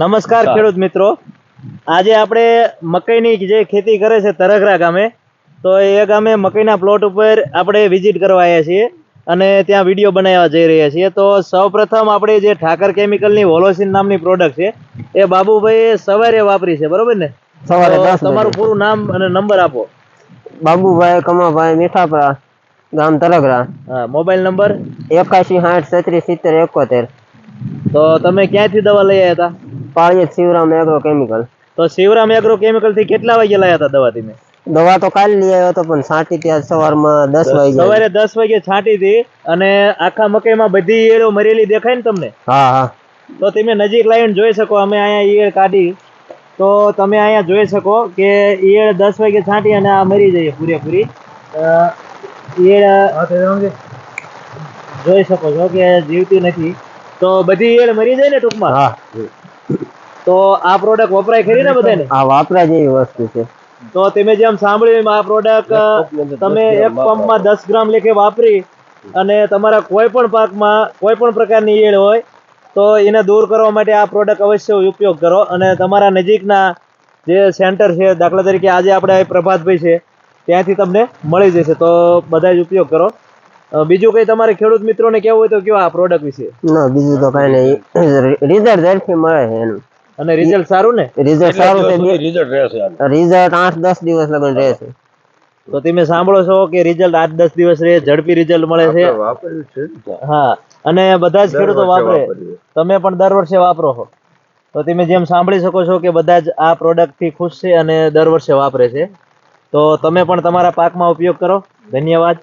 નમસ્કાર ખેડૂત મિત્રો. આજે આપણે મકઈની જે ખેતી કરે છે તરગરા ગામે તો એ ગામે મકઈના પ્લોટ ઉપર આપણે વિઝિટ કરવા આવ્યા છીએ અને ત્યાં વીડિયો બનાવવા જઈ રહ્યા છીએ. તો સૌપ્રથમ આપણે જે ઠાકર કેમિકલની હોલોસિન નામની પ્રોડક્ટ છે એ બાબુભાઈ સવારે વાપરી છે બરોબર ને? સવારે તમારું પૂરું નામ અને નંબર આપો. બાબુભાઈ કમાભાઈ મીઠાપરા ગામ તરગરા હા મોબાઈલ નંબર એકાશી સાઠ છત્રીસ સિત્તેર એકોતેર. તો તમે ક્યાંથી દવા લઈ આવ્યા હતા? પાળીએ શિવરામ એગ્રો કેમિકલ તો શિવરામ એગ્રો કેમિકલથી કેટલા વાગે લાયા હતા દવા તમે દવા તો કાલ લઈ આવ્યો હતો પણ છાંટી ત્યાં સવારમાં દસ વાગે સવારે દસ વાગે છાંટી હતી અને આખા મકાઈમાં બધી ઈયળો મરેલી દેખાય ને તમને? હા હા. તો તમે નજીક લાવીને જોઈ શકો અમે અહીંયા ઈયળ કાઢી. તો તમે અહીંયા જોઈ શકો કે ઈયળ દસ વાગે છાંટી અને આ મરી જઈએ પૂરેપૂરી. ઈયળ જોઈ શકો છો કે જીવતી નથી. તો બધી ઈયળ મરી જાય ને ટૂંકમાં? હા. તો આ પ્રોડક્ટ વપરાય ખરી ને બધાને? આ વાપરા જેવી વસ્તુ છે. તો તમે જેમ સાંભળ્યું આ પ્રોડક્ટ તમે એક પંપમાં દસ ગ્રામ લેખે વાપરી અને તમારા કોઈ પણ પાકમાં કોઈ પણ પ્રકારની ઈયળ હોય તો એને દૂર કરવા માટે આ પ્રોડક્ટ અવશ્ય ઉપયોગ કરો અને તમારા નજીકના જે સેન્ટર છે દાખલા તરીકે આજે આપણે પ્રભાતભાઈ છે ત્યાંથી તમને મળી જશે. તો બધા જ ઉપયોગ કરો. બીજું કઈ તમારે ખેડૂત મિત્રોને કેવું હોય તો કયો આ પ્રોડક્ટ વિશે? ના બીજું તો કઈ નહીં. રિઝલ્ટ ઝડપી મળે છે એનું. અને રિઝલ્ટ સારું ને? રિઝલ્ટ સારું છે રિઝલ્ટ આઠ દસ દિવસ લગન રહેશે તો તમે સાંભળો છો કે રિઝલ્ટ આઠ દસ દિવસ રહે ઝડપી રિઝલ્ટ મળે છે. હા અને બધા જ ખેડૂતો વાપરે. તમે પણ દર વર્ષે વાપરો છો. તો તમે જેમ સાંભળી શકો છો કે બધા જ આ પ્રોડક્ટથી ખુશ છે અને દર વર્ષે વાપરે છે. તો તમે પણ તમારા પાકમાં ઉપયોગ કરો. ધન્યવાદ.